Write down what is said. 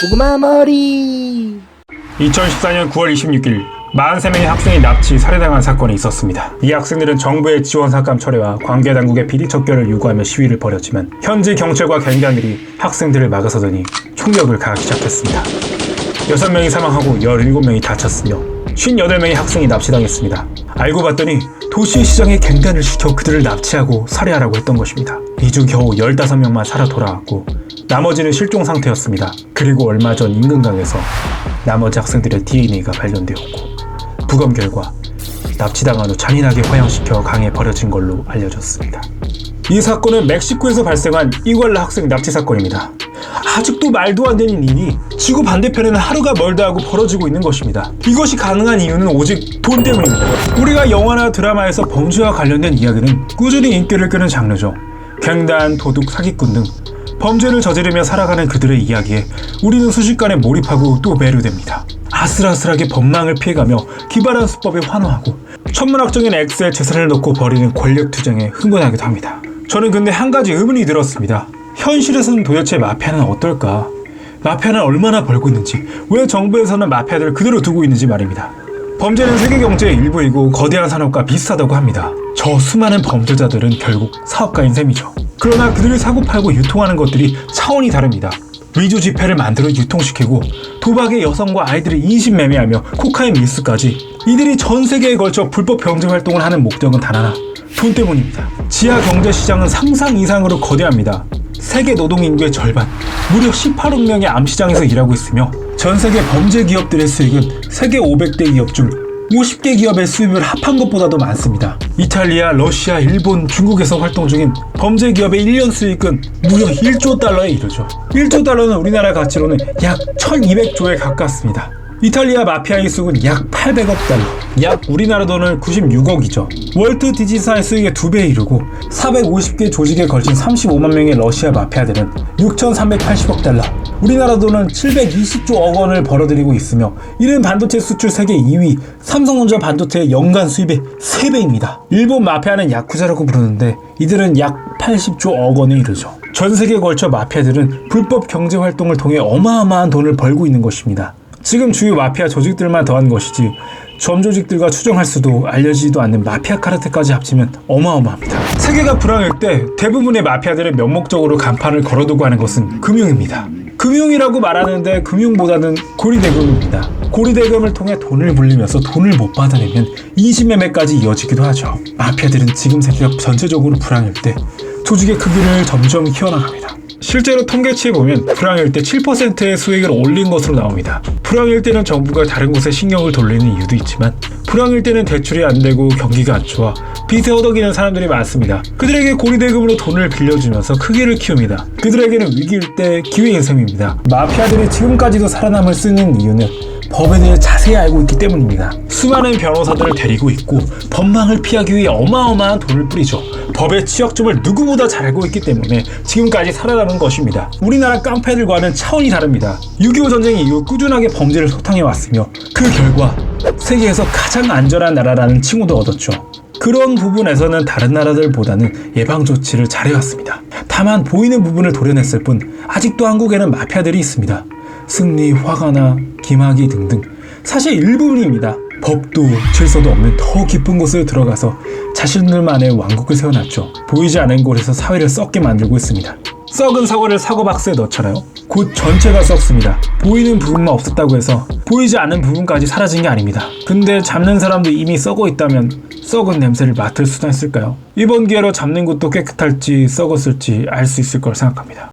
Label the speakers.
Speaker 1: 고구마 머리
Speaker 2: 2014년 9월 26일 43명의 학생이 납치, 살해당한 사건이 있었습니다. 이 학생들은 정부의 지원 삭감 철회와 관계 당국의 비리 척결을 요구하며 시위를 벌였지만 현지 경찰과 경비원들이 학생들을 막아서더니 총력을 가하기 시작했습니다. 6명이 사망하고 17명이 다쳤으며 58명의 학생이 납치당했습니다. 알고 봤더니 도시 시장에 갱단을 시켜 그들을 납치하고 살해하라고 했던 것입니다. 이 중 겨우 15명만 살아 돌아왔고 나머지는 실종 상태였습니다. 그리고 얼마 전 인근강에서 나머지 학생들의 DNA가 발견되었고 부검 결과 납치당한 후 잔인하게 화형시켜 강에 버려진 걸로 알려졌습니다. 이 사건은 멕시코에서 발생한 이괄라 학생 납치 사건입니다. 아직도 말도 안 되는 일이 지구 반대편에는 하루가 멀다 하고 벌어지고 있는 것입니다. 이것이 가능한 이유는 오직 돈 때문입니다. 우리가 영화나 드라마에서 범죄와 관련된 이야기는 꾸준히 인기를 끄는 장르죠. 갱단, 도둑, 사기꾼 등 범죄를 저지르며 살아가는 그들의 이야기에 우리는 순식간에 몰입하고 또 매료됩니다. 아슬아슬하게 법망을 피해가며 기발한 수법에 환호하고 천문학적인 X에 재산을 넣고 벌이는 권력 투쟁에 흥분하기도 합니다. 저는 근데 한 가지 의문이 들었습니다. 현실에서는 도대체 마피아는 어떨까? 마피아는 얼마나 벌고 있는지, 왜 정부에서는 마피아들을 그대로 두고 있는지 말입니다. 범죄는 세계 경제의 일부이고 거대한 산업과 비슷하다고 합니다. 저 수많은 범죄자들은 결국 사업가인 셈이죠. 그러나 그들이 사고팔고 유통하는 것들이 차원이 다릅니다. 위조 지폐를 만들어 유통시키고 도박에 여성과 아이들을 인신매매하며 코카인 밀수까지 이들이 전 세계에 걸쳐 불법 경제 활동을 하는 목적은 단 하나 돈 때문입니다. 지하 경제 시장은 상상 이상으로 거대합니다. 세계 노동 인구의 절반, 무려 18억 명의 암시장에서 일하고 있으며 전 세계 범죄 기업들의 수익은 세계 500대 기업 중 50개 기업의 수입을 합한 것보다도 많습니다. 이탈리아, 러시아, 일본, 중국에서 활동 중인 범죄 기업의 1년 수익은 무려 1조 달러에 이르죠. 1조 달러는 우리나라 가치로는 약 1200조에 가깝습니다. 이탈리아 마피아의 수익은 약 800억 달러, 약 우리나라 돈은 96억이죠. 월트 디지사의 수익의 두 배에 이르고 450개 조직에 걸친 35만 명의 러시아 마피아들은 6,380억 달러, 우리나라 돈은 720조 억 원을 벌어들이고 있으며 이는 반도체 수출 세계 2위 삼성전자 반도체의 연간 수입의 3배입니다. 일본 마피아는 야쿠자라고 부르는데 이들은 약 80조 억 원에 이르죠. 전 세계에 걸쳐 마피아들은 불법 경제 활동을 통해 어마어마한 돈을 벌고 있는 것입니다. 지금 주요 마피아 조직들만 더한 것이지 전 조직들과 추정할 수도 알려지지도 않는 마피아 카르텔까지 합치면 어마어마합니다. 세계가 불황일 때 대부분의 마피아들은 명목적으로 간판을 걸어두고 하는 것은 금융입니다. 금융이라고 말하는데 금융보다는 고리대금입니다. 고리대금을 통해 돈을 불리면서 돈을 못 받아내면 인신매매까지 이어지기도 하죠. 마피아들은 지금 세계가 전체적으로 불황일 때 조직의 크기를 점점 키워나갑니다. 실제로 통계치에 보면 불황일 때 7%의 수익을 올린 것으로 나옵니다. 불황일 때는 정부가 다른 곳에 신경을 돌리는 이유도 있지만 불황일 때는 대출이 안 되고 경기가 안 좋아 빚에 허덕이는 사람들이 많습니다. 그들에게 고리대금으로 돈을 빌려주면서 크기를 키웁니다. 그들에게는 위기일 때 기회인 셈입니다. 마피아들이 지금까지도 살아남을 쓰는 이유는 법에 대해 자세히 알고 있기 때문입니다. 수많은 변호사들을 데리고 있고 법망을 피하기 위해 어마어마한 돈을 뿌리죠. 법의 취약점을 누구보다 잘 알고 있기 때문에 지금까지 살아남은 것입니다. 우리나라 깡패들과는 차원이 다릅니다. 6.25 전쟁 이후 꾸준하게 범죄를 소탕해 왔으며 그 결과 세계에서 가장 안전한 나라라는 칭호도 얻었죠. 그런 부분에서는 다른 나라들보다는 예방 조치를 잘해왔습니다. 다만 보이는 부분을 도려냈을 뿐 아직도 한국에는 마피아들이 있습니다. 승리, 화가나 김학의 등등 사실 일부분입니다. 법도 질서도 없는 더 깊은 곳을 들어가서 자신들만의 왕국을 세워놨죠. 보이지 않는 곳에서 사회를 썩게 만들고 있습니다. 썩은 사과를 사과 박스에 넣잖아요. 곧 전체가 썩습니다. 보이는 부분만 없었다고 해서 보이지 않는 부분까지 사라진 게 아닙니다. 근데 잡는 사람도 이미 썩어 있다면 썩은 냄새를 맡을 수나 있을까요? 이번 기회로 잡는 곳도 깨끗할지 썩었을지 알 수 있을 걸 생각합니다.